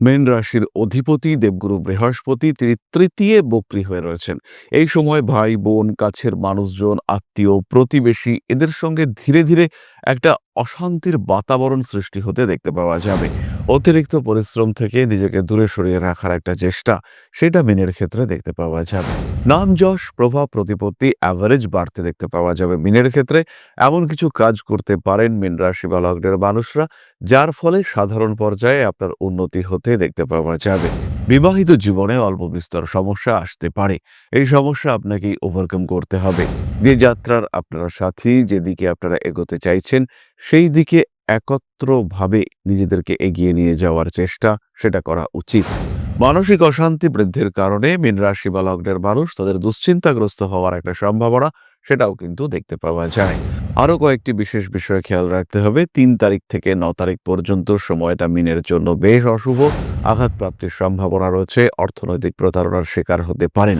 Main রাশির অধিপতি দেবগুরু বৃহস্পতি তিনি তৃতীয় বক্রী হয়ে রয়েছেন। এই সময় ভাই, বোন, কাছের মানুষজন, আত্মীয়, প্রতিবেশী এদের সঙ্গে ধীরে ধীরে একটা অশান্তির বাতাবরণ সৃষ্টি হতে দেখতে পাওয়া যাবে। অতিরিক্ত পরিশ্রম থেকে নিজেকে দূরে সরিয়ে রাখার একটা চেষ্টা, সেটা মিনের ক্ষেত্রে দেখতে পাওয়া যাবে। নাম যশ, প্রভাব, প্রতিপত্তি অ্যাভারেজ বাড়তে দেখতে পাওয়া যাবে মিনের ক্ষেত্রে। এমন কিছু কাজ করতে পারেন মিন রাশি বা লগ্নের মানুষরা, যার ফলে সাধারণ পর্যায়ে আপনার উন্নতি হতে দেখতে পাওয়া যাবে। বিবাহিত জীবনে অল্প বিস্তর সমস্যা আসতে পারে। এই সমস্যা আপনাকে ওভারকাম করতে হবে। যে যাত্রার আপনারা সাথী, যেদিকে আপনারা এগোতে চাইছেন, সেই দিকে একত্রভাবে নিজেদেরকে এগিয়ে নিয়ে যাওয়ার চেষ্টা সেটা করা উচিত। মানসিক অশান্তি বৃদ্ধির কারণে মীন রাশি বা লগ্নের মানুষ তাদের দুশ্চিন্তাগ্রস্ত হওয়ার একটা সম্ভাবনা সেটাও কিন্তু দেখতে পাওয়া যায়। আরও কয়েকটি বিশেষ বিষয়ে খেয়াল রাখতে হবে। তিন তারিখ থেকে ন তারিখ পর্যন্ত সময়টা মিনের জন্য বেশ অশুভ। আঘাতপ্রাপ্তির সম্ভাবনা রয়েছে। অর্থনৈতিক প্রতারণার শিকার হতে পারেন।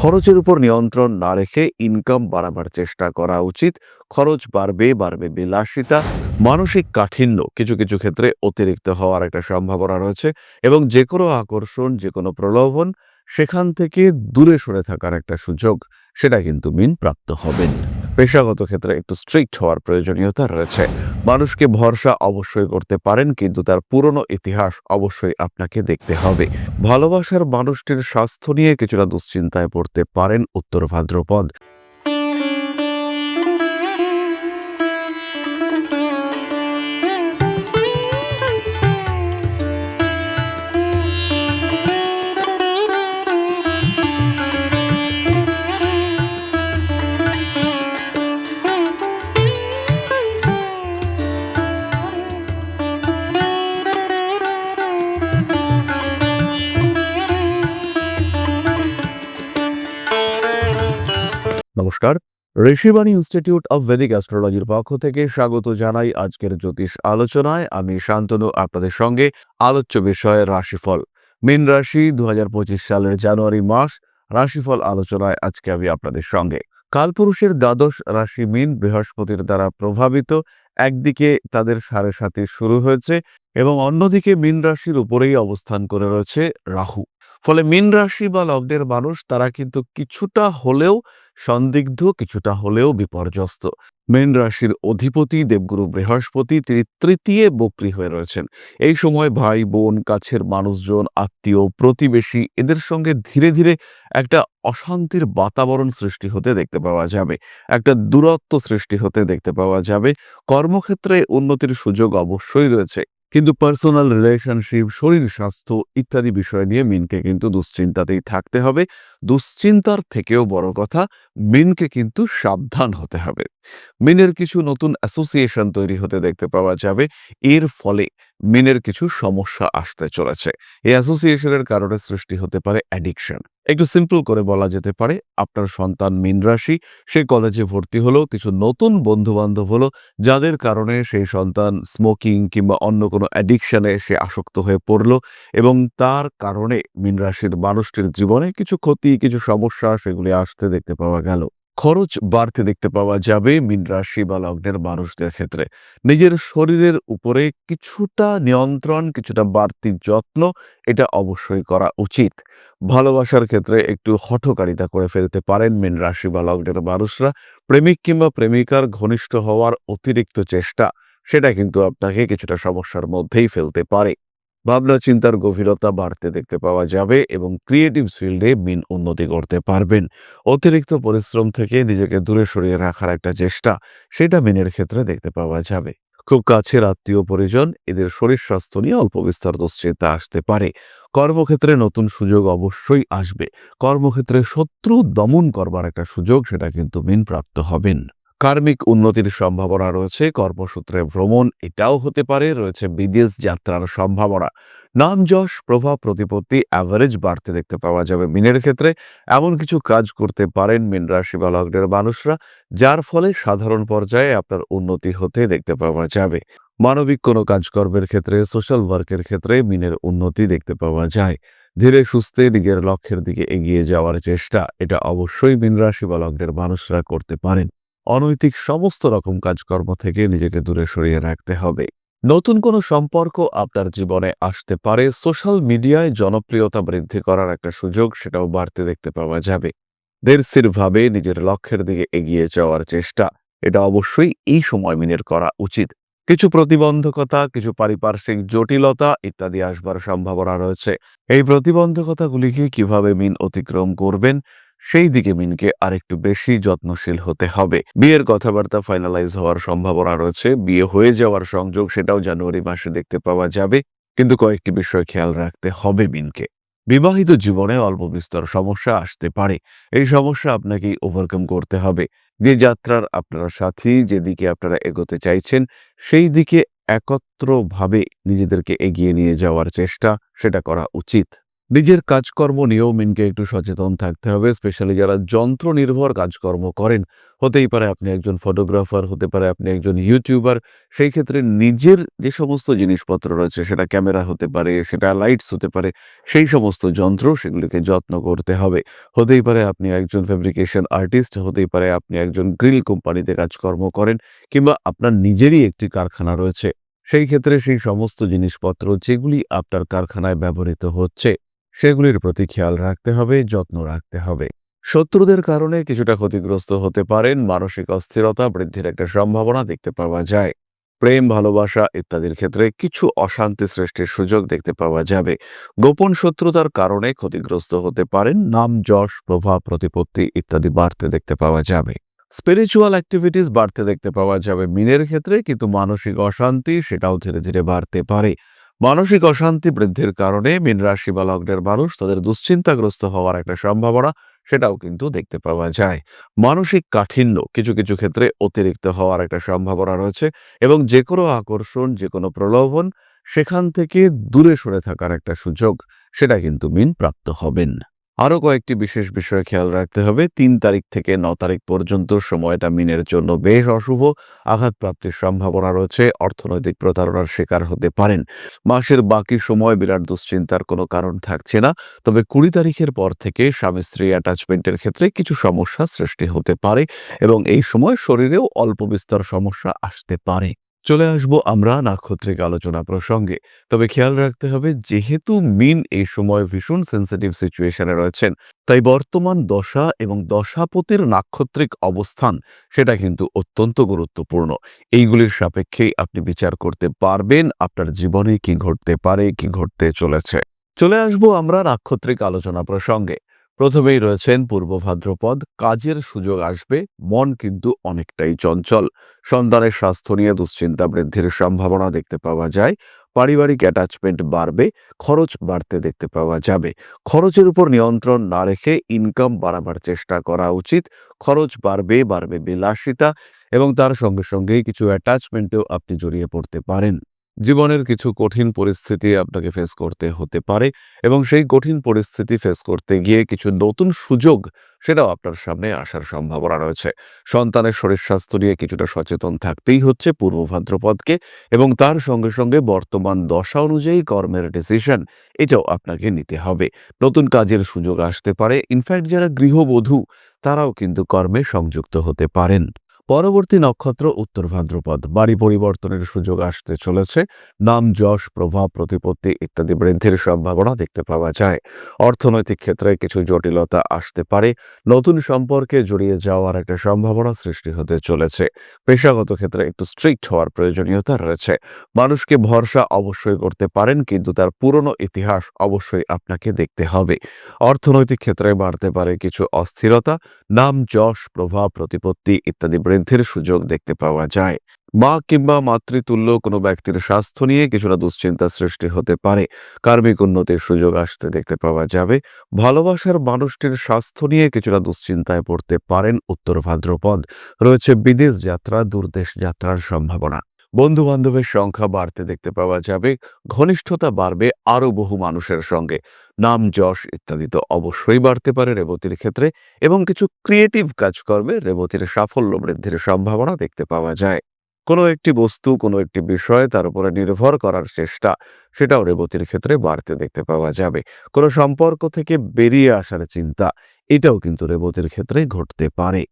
খরচের উপর নিয়ন্ত্রণ না রেখে ইনকাম বাড়াবার চেষ্টা করা উচিত। খরচ বাড়বে বাড়বে বিলাসিতা, মানসিক কাঠিন্য কিছু কিছু ক্ষেত্রে অতিরিক্ত হওয়ার একটা সম্ভাবনা রয়েছে এবং যে কোনো আকর্ষণ যে কোনো প্রলোভন সেখান থেকে দূরে সরে থাকার একটা সুযোগ, সেটা কিন্তু মিন প্রাপ্ত হবেন। পেশাগত ক্ষেত্রে একটু স্ট্রিক্ট হওয়ার প্রয়োজনীয়তা রয়েছে। মানুষকে ভরসা অবশ্যই করতে পারেন, কিন্তু তার পুরনো ইতিহাস অবশ্যই আপনাকে দেখতে হবে। ভালোবাসার মানুষটির স্বাস্থ্য নিয়ে কিছুটা দুশ্চিন্তায় পড়তে পারেন উত্তর ভাদ্রপদ। নমস্কার। ঋষিবাণী ইনস্টিটিউট অব ভেদিক অ্যাস্ট্রোলজির পক্ষ থেকে স্বাগত জানাই আজকের জ্যোতিষ আলোচনায়। আমি শান্তনু, আপনাদের সঙ্গে আলোচ্য বিষয় রাশিফল। মীন রাশি দুহাজার পঁচিশ সালের জানুয়ারি মাস, রাশিফল আলোচনায় আজকে আমি আপনাদের সঙ্গে। কালপুরুষের দ্বাদশ রাশি মীন বৃহস্পতির দ্বারা প্রভাবিত, একদিকে তাদের সাড়ে সাথী শুরু হয়েছে এবং অন্যদিকে মীন রাশির উপরেই অবস্থান করে রয়েছে রাহু। ফলে মীন রাশি বা লগ্নের মানুষ, তারা কিন্তু কিছুটা হলেও সন্দিগ্ধ কিছুটা হলেও বিপর্যস্ত। মেন রাশির অধিপতি দেবগুরু বৃহস্পতি তিনি তৃতীয় বক্রী হয়ে রয়েছেন। এই সময় ভাই, বোন, কাছের মানুষজন, আত্মীয়, প্রতিবেশী এদের সঙ্গে ধীরে ধীরে একটা অশান্তির বাতাবরণ সৃষ্টি হতে দেখতে পাওয়া যাবে। একটা দূরত্ব সৃষ্টি হতে দেখতে পাওয়া যাবে। কর্মক্ষেত্রে উন্নতির সুযোগ অবশ্যই রয়েছে। কিন্তু পার্সোনাল রিলেশনশিপ শরীর স্বাস্থ্য ইত্যাদি বিষয় নিয়ে মিনকে কিন্তু দুশ্চিন্তাতেই থাকতে হবে। দুশ্চিন্তার থেকেও বড় কথা, মিনকে কিন্তু সাবধান হতে হবে। মিনের কিছু নতুন অ্যাসোসিয়েশন তৈরি হতে দেখতে পাওয়া যাবে। এর ফলে মিনের কিছু সমস্যা আসতে চলেছে। এই অ্যাসোসিয়েশনের কারণে সৃষ্টি হতে পারে অ্যাডিকশন। একটু সিম্পল করে বলা যেতে পারে, আপনার সন্তান মিন রাশি, সে কলেজে ভর্তি হলো কিছু নতুন বন্ধু বান্ধব হলো, যাদের কারণে সেই সন্তান স্মোকিং কিংবা অন্য কোনো অ্যাডিকশনে সে আসক্ত হয়ে পড়ল এবং তার কারণে মিন রাশির মানুষটির জীবনে কিছু ক্ষতি, কিছু সমস্যা সেগুলি আসতে দেখতে পাওয়া গেল। খরচ বাড়তে দেখতে পাওয়া যাবে মিন রাশি বা লগ্নের মানুষদের ক্ষেত্রে। নিজের শরীরের উপরে কিছুটা নিয়ন্ত্রণ, কিছুটা বাড়তি যত্ন, এটা অবশ্যই করা উচিত। ভালোবাসার ক্ষেত্রে একটু হঠকারিতা করে ফেলতে পারেন মিন রাশি বা লগ্নের মানুষরা। প্রেমিক কিংবা প্রেমিকার ঘনিষ্ঠ হওয়ার অতিরিক্ত চেষ্টা, সেটা কিন্তু আপনাকে কিছুটা সমস্যার মধ্যেই ফেলতে পারে। ভাবনা চিন্তার গভীরতা বাড়তে দেখতে পাওয়া যাবে এবং ক্রিয়েটিভ ফিল্ডে মিন উন্নতি করতে পারবেন। অতিরিক্ত পরিশ্রম থেকে নিজেকে দূরে সরিয়ে রাখার একটা চেষ্টা, সেটা মিনের ক্ষেত্রে দেখতে পাওয়া যাবে। খুব কাছের আত্মীয় পরিজন এদের শরীর স্বাস্থ্য নিয়ে অল্প বিস্তর দুশ্চিন্তা আসতে পারে। কর্মক্ষেত্রে নতুন সুযোগ অবশ্যই আসবে। কর্মক্ষেত্রে শত্রু দমন করবার একটা সুযোগ, সেটা কিন্তু মিন প্রাপ্ত হবেন। কার্মিক উন্নতির সম্ভাবনা রয়েছে, কর্মসূত্রে ভ্রমণ এটাও হতে পারে, রয়েছে বিদেশ যাত্রার সম্ভাবনা। নাম যশ, প্রভাব, প্রতিপত্তি অ্যাভারেজ বাড়তে দেখতে পাওয়া যাবে মিনের ক্ষেত্রে। এমন কিছু কাজ করতে পারেন মিন রাশি বা লগ্নের মানুষরা, যার ফলে সাধারণ পর্যায়ে আপনার উন্নতি হতে দেখতে পাওয়া যাবে। মানবিক কোনো কাজকর্মের ক্ষেত্রে সোশ্যাল ওয়ার্কের ক্ষেত্রে মিনের উন্নতি দেখতে পাওয়া যায়। ধীরে সুস্থে নিজের লক্ষ্যের দিকে এগিয়ে যাওয়ার চেষ্টা, এটা অবশ্যই মিন রাশি বা লগ্নের মানুষরা করতে পারেন। অনৈতিক সমস্ত রকম কাজকর্ম থেকে নিজেকে দূরে সরিয়ে রাখতে হবে। নতুন কোনো সম্পর্ক আপনার জীবনে আসতে পারে। সোশ্যাল মিডিয়ায় জনপ্রিয়তা বৃদ্ধি করার একটা সুযোগ সেটাও বাড়তে দেখতে পাওয়া যাবে। ভাবে নিজের লক্ষ্যের দিকে এগিয়ে যাওয়ার চেষ্টা, এটা অবশ্যই এই সময় মিনের করা উচিত। কিছু প্রতিবন্ধকতা, কিছু পারিপার্শ্বিক জটিলতা ইত্যাদি আসবার সম্ভাবনা রয়েছে। এই প্রতিবন্ধকতাগুলিকে কীভাবে মিন অতিক্রম করবেন সেই দিকে মিনকে আরেকটু বেশি যত্নশীল হতে হবে। বিয়ের কথাবার্তা ফাইনালাইজ হওয়ার সম্ভাবনা রয়েছে। বিয়ে হয়ে যাওয়ার সংযোগ সেটাও জানুয়ারি মাসে দেখতে পাওয়া যাবে। কিন্তু কয়েকটি বিষয় খেয়াল রাখতে হবে মিনকে। বিবাহিত জীবনে অল্প বিস্তর সমস্যা আসতে পারে। এই সমস্যা আপনাকে ওভারকাম করতে হবে। যে যাত্রার আপনারা সাথী যেদিকে আপনারা এগোতে চাইছেন, সেই দিকে একত্রভাবে নিজেদেরকে এগিয়ে নিয়ে যাওয়ার চেষ্টা, সেটা করা উচিত। নিজের কাজকর্ম নিয়েও মিনকে একটু সচেতন থাকতে হবে, স্পেশালি যারা যন্ত্র নির্ভর কাজকর্ম করেন। হতেই পারে আপনি একজন ফটোগ্রাফার, হতে পারে আপনি একজন ইউটিউবার, সেই ক্ষেত্রে নিজের যে সমস্ত জিনিসপত্র রয়েছে, সেটা ক্যামেরা হতে পারে, সেটা লাইটস হতে পারে, সেই সমস্ত যন্ত্র সেগুলিকে যত্ন করতে হবে। হতেই পারে আপনি একজন ফেব্রিকেশন আর্টিস্ট, হতেই পারে আপনি একজন গ্রিল কোম্পানিতে কাজকর্ম করেন, কিংবা আপনার নিজেরই একটি কারখানা রয়েছে। সেই ক্ষেত্রে সেই সমস্ত জিনিসপত্র যেগুলি আপনার কারখানায় ব্যবহৃত হচ্ছে সেগুলির প্রতি খেয়াল রাখতে হবে, যত্ন রাখতে হবে। শত্রুদের কারণে কিছুটা ক্ষতিগ্রস্ত হতে পারেন, মানসিক অস্থিরতা বৃদ্ধির একটা সম্ভাবনা দেখতে পাওয়া যায়। প্রেম, ভালোবাসা ইত্যাদির ক্ষেত্রে কিছু অশান্তি সৃষ্টির সুযোগ দেখতে পাওয়া যাবে। গোপন শত্রুতার কারণে ক্ষতিগ্রস্ত হতে পারেন, নাম, যশ, প্রভাব, প্রতিপত্তি ইত্যাদি বাড়তে দেখতে পাওয়া যাবে। স্পিরিচুয়াল অ্যাক্টিভিটিস বাড়তে দেখতে পাওয়া যাবে মিনের ক্ষেত্রে, কিন্তু মানসিক অশান্তি সেটাও ধীরে ধীরে বাড়তে পারে। মানসিক অশান্তি বৃদ্ধির কারণে মীন রাশি বা লগ্নের মানুষ তাদের দুশ্চিন্তাগ্রস্ত হওয়ার একটা সম্ভাবনা সেটাও কিন্তু দেখতে পাওয়া যায়। মানসিক কাঠিন্য কিছু কিছু ক্ষেত্রে অতিরিক্ত হওয়ার একটা সম্ভাবনা রয়েছে এবং যে কোনো আকর্ষণ যে কোনো প্রলোভন সেখান থেকে দূরে সরে থাকার একটা সুযোগ, সেটা কিন্তু মিন প্রাপ্ত হবেন। আরও কয়েকটি বিশেষ বিষয় খেয়াল রাখতে হবে। তিন তারিখ থেকে ন তারিখ পর্যন্ত সময়টা মিনের জন্য বেশ অশুভ। আঘাতপ্রাপ্তির সম্ভাবনা রয়েছে। অর্থনৈতিক প্রতারণার শিকার হতে পারেন। মাসের বাকি সময় বিরাট দুশ্চিন্তার কোনো কারণ থাকছে না। তবে কুড়ি তারিখের পর থেকে স্বামী স্ত্রী অ্যাটাচমেন্টের ক্ষেত্রে কিছু সমস্যা সৃষ্টি হতে পারে এবং এই সময় শরীরেও অল্প বিস্তর সমস্যা আসতে পারে। চলে আসব আমরা নাক্ষত্রিক আলোচনা প্রসঙ্গে। তবে খেয়াল রাখতে হবে, যেহেতু মিন এই সময় ভীষণ সেন্সিটিভ সিচুয়েশনে রয়েছেন, তাই বর্তমান দশা এবং দশাপতির নাক্ষত্রিক অবস্থান সেটা কিন্তু অত্যন্ত গুরুত্বপূর্ণ। এইগুলির সাপেক্ষেই আপনি বিচার করতে পারবেন আপনার জীবনে কি ঘটতে পারে, কি ঘটতে চলেছে। চলে আসব আমরা নাক্ষত্রিক আলোচনা প্রসঙ্গে। প্রথমেই রয়েছেন পূর্ব ভাদ্রপদ, কাজের সুযোগ আসবে, মন কিন্তু অনেকটাই চঞ্চল। সন্তানের স্বাস্থ্য নিয়ে দুশ্চিন্তা বৃদ্ধির সম্ভাবনা দেখতে পাওয়া যায়, পারিবারিক অ্যাটাচমেন্ট বাড়বে, খরচ বাড়তে দেখতে পাওয়া যাবে। খরচের উপর নিয়ন্ত্রণ না রেখে ইনকাম বাড়াবার চেষ্টা করা উচিত, খরচ বাড়বে বাড়বে বিলাসিতা এবং তার সঙ্গে সঙ্গেই কিছু অ্যাটাচমেন্টেও আপনি জড়িয়ে পড়তে পারেন। জীবনের কিছু কঠিন পরিস্থিতি আপনাকে ফেস করতে হতে পারে এবং সেই কঠিন পরিস্থিতি ফেস করতে গিয়ে কিছু নতুন সুযোগ সেটাও আপনার সামনে আসার সম্ভাবনা রয়েছে। সন্তানের শরীর স্বাস্থ্য নিয়ে কিছুটা সচেতন থাকতেই হচ্ছে পূর্ব ভাদ্রপদকে এবং তার সঙ্গে সঙ্গে বর্তমান দশা অনুযায়ী কর্মের ডিসিশন এটাও আপনাকে নিতে হবে। নতুন কাজের সুযোগ আসতে পারে। ইনফ্যাক্ট যারা গৃহবধূ, তারাও কিন্তু কর্মে সংযুক্ত হতে পারেন। পরবর্তী নক্ষত্র উত্তর ভাদ্রপদ। বাড়ি পরিবর্তনের সুযোগ আসতে চলেছে। নাম যশ, প্রভাব, প্রতিপত্তি ইত্যাদি বৃদ্ধির সম্ভাবনা দেখতে পাওয়া যায়। অর্থনৈতিক ক্ষেত্রে কিছু জটিলতা আসতে পারে। নতুন সম্পর্কে জড়িয়ে যাওয়ার একটা সম্ভাবনা সৃষ্টি হতে চলেছে। পেশাগত ক্ষেত্রে একটু স্ট্রিক্ট হওয়ার প্রয়োজনীয়তা রয়েছে। মানুষকে ভরসা অবশ্যই করতে পারেন, কিন্তু তার পুরনো ইতিহাস অবশ্যই আপনাকে দেখতে হবে। অর্থনৈতিক ক্ষেত্রে বাড়তে পারে কিছু অস্থিরতা। নাম যশ, প্রভাব, প্রতিপত্তি ইত্যাদি বৃদ্ধির সুযোগ দেখতে পাওয়া যায়। মা কিংবা মাতৃতুল্য কোনো ব্যক্তির স্বাস্থ্য নিয়ে কিছুটা দুশ্চিন্তা সৃষ্টি হতে পারে। কার্মিক উন্নতির সুযোগ আসতে দেখতে পাওয়া যাবে। ভালোবাসার মানুষটির স্বাস্থ্য নিয়ে কিছুটা দুশ্চিন্তায় পড়তে পারেন উত্তর ভাদ্রপদ। রয়েছে বিদেশ যাত্রা, দূরদেশ যাত্রার সম্ভাবনা। বন্ধু বান্ধবের সংখ্যা বাড়তে দেখতে পাওয়া যাবে, ঘনিষ্ঠতা বাড়বে আরও বহু মানুষের সঙ্গে। নাম যশ ইত্যাদি তো অবশ্যই বাড়তে পারে রেবতীর ক্ষেত্রে এবং কিছু ক্রিয়েটিভ কাজকর্মে রেবতীর সাফল্য বৃদ্ধির সম্ভাবনা দেখতে পাওয়া যায়। কোনো একটি বস্তু, কোনো একটি বিষয় তার উপরে নির্ভর করার চেষ্টা, সেটাও রেবতীর ক্ষেত্রে বাড়তে দেখতে পাওয়া যাবে। কোনো সম্পর্ক থেকে বেরিয়ে আসার চিন্তা, এটাও কিন্তু রেবতীর ক্ষেত্রে ঘটতে পারে।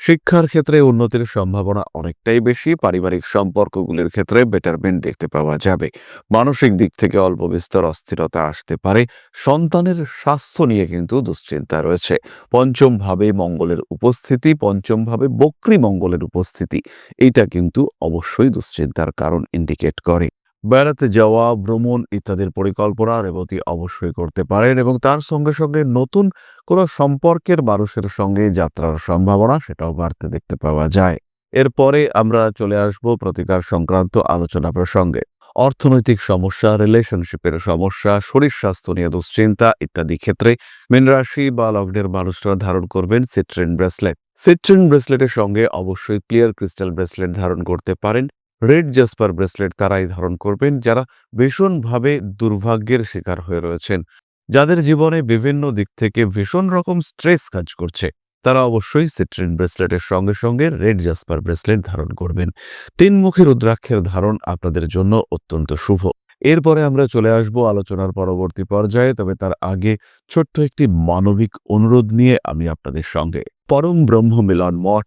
শিক্ষার ক্ষেত্রে উন্নতির সম্ভাবনা অনেকটাই বেশি, পারিবারিক সম্পর্কগুলির ক্ষেত্রে বেটারমেন্ট দেখতে পাওয়া যাবে। মানসিক দিক থেকে অল্প বিস্তর অস্থিরতা আসতে পারে। সন্তানের স্বাস্থ্য নিয়ে কিন্তু দুশ্চিন্তা রয়েছে। পঞ্চম ভাবে মঙ্গলের উপস্থিতি, পঞ্চম ভাবে বক্রী মঙ্গলের উপস্থিতি। এটা কিন্তু অবশ্যই দুশ্চিন্তার কারণ ইন্ডিকেট করে। বেড়াতে যাওয়া, ভ্রমণ ইত্যাদির পরিকল্পনা রেবতী অবশ্যই করতে পারেন এবং তার সঙ্গে সঙ্গে নতুন কোনো সম্পর্কের মানুষের সঙ্গে যাত্রার সম্ভাবনা সেটাও বাড়তে দেখতে পাওয়া যায়। এরপরে আমরা চলে আসব প্রতিকার সংক্রান্ত আলোচনা প্রসঙ্গে। অর্থনৈতিক সমস্যা রিলেশনশিপের সমস্যা, শরীর স্বাস্থ্য নিয়ে দুশ্চিন্তা ইত্যাদি ক্ষেত্রে মীন রাশি বা লগ্নের মানুষরা ধারণ করবেন সিট্রিন ব্রেসলেট। সিট্রিন ব্রেসলেটের সঙ্গে অবশ্যই ক্লিয়ার ক্রিস্টাল ব্রেসলেট ধারণ করতে পারেন। রেড জাসপার ব্রেসলেট তারাই ধারণ করবেন, যারা ভীষণভাবে দুর্ভাগ্যের শিকার হয়ে রয়েছেন। যাদের জীবনে বিভিন্ন দিক থেকে ভীষণ রকম স্ট্রেস কাজ করছে, তারা অবশ্যই সিট্রিন ব্রেসলেটের সঙ্গে সঙ্গে রেড জাসপার ব্রেসলেট ধারণ করবেন। তিন মুখী রুদ্রাক্ষের ধারণ আপনাদের জন্য অত্যন্ত শুভ। এরপরে আমরা চলে আসব আলোচনার পরবর্তী পর্যায়ে, তবে তার আগে ছোট্ট একটি মানবিক অনুরোধ নিয়ে আমি আপনাদের সঙ্গে পরম ব্রহ্ম মিলন মঠ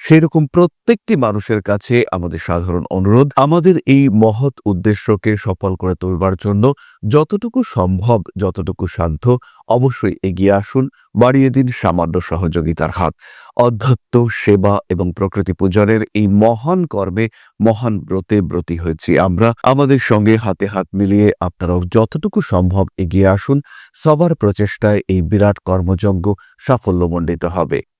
সেরকম প্রত্যেকটি মানুষের কাছে আমাদের সাধারণ অনুরোধ, আমাদের এই মহৎ উদ্দেশ্যকে সফল করে তুলবার জন্য যতটুকু সম্ভব, যতটুকু সাধ্য, অবশ্যই এগিয়ে আসুন, বাড়িয়ে দিন সামান্য সহযোগিতার হাত। অধ্যাত্ম সেবা এবং প্রকৃতি পূজনের এই মহান কর্মে মহান ব্রতে ব্রতী হয়েছি আমরা। আমাদের সঙ্গে হাতে হাত মিলিয়ে আপনারাও যতটুকু সম্ভব এগিয়ে আসুন, সবার প্রচেষ্টায় এই বিরাট কর্মযজ্ঞ সাফল্যমণ্ডিত হবে।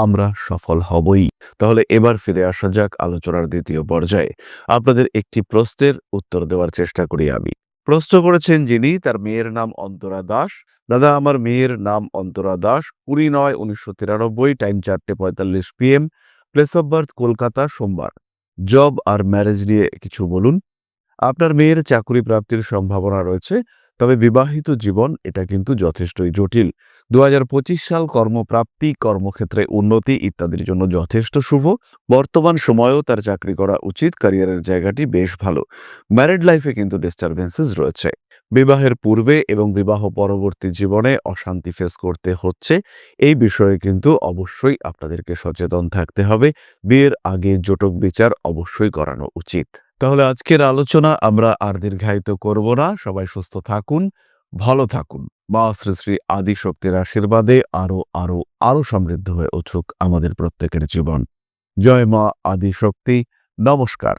আমরা সফল হবই। তাহলে এবার ফিরে আসা যাক আলোচনার দ্বিতীয় পর্যায়ে। আপনাদের একটি প্রশ্নের উত্তর দেওয়ার চেষ্টা করি আমি। প্রশ্ন করেছেন যিনি, তার মেয়ের নাম অন্তরা দাস। দাদা, আমার মেয়ের নাম অন্তরা দাস, কুড়ি নয় উনিশশো তিরানব্বই, টাইম চারটে পঁয়তাল্লিশ PM, place of birth, Kolkata, সোমবার। জব আর ম্যারেজ নিয়ে কিছু বলুন। আপনার মেয়ের চাকরি প্রাপ্তির সম্ভাবনা রয়েছে, তবে বিবাহিত জীবন এটা কিন্তু যথেষ্টই জটিল। দু হাজার পঁচিশ সাল কর্মপ্রাপ্তি, কর্মক্ষেত্রে উন্নতি ইত্যাদির জন্য যথেষ্ট শুভ। বর্তমান সময়েও তার চাকরি করা উচিত, ক্যারিয়ারের জায়গাটি বেশ ভালো। ম্যারিড লাইফে কিন্তু ডিস্টারবেন্সেস রয়েছে। বিবাহের পূর্বে এবং বিবাহ পরবর্তী জীবনে অশান্তি ফেস করতে হচ্ছে। এই বিষয়ে কিন্তু অবশ্যই আপনাদেরকে সচেতন থাকতে হবে। বিয়ের আগে জটক বিচার অবশ্যই করানো উচিত। তাহলে আজকের আলোচনা আমরা আর দীর্ঘায়িত করব না। সবাই সুস্থ থাকুন, ভালো থাকুন। মা শ্রী শ্রী আদি শক্তির আশীর্বাদে আরও আরও আরও সমৃদ্ধ হয়ে উঠুক আমাদের প্রত্যেকের জীবন। জয় মা আদিশক্তি নমস্কার।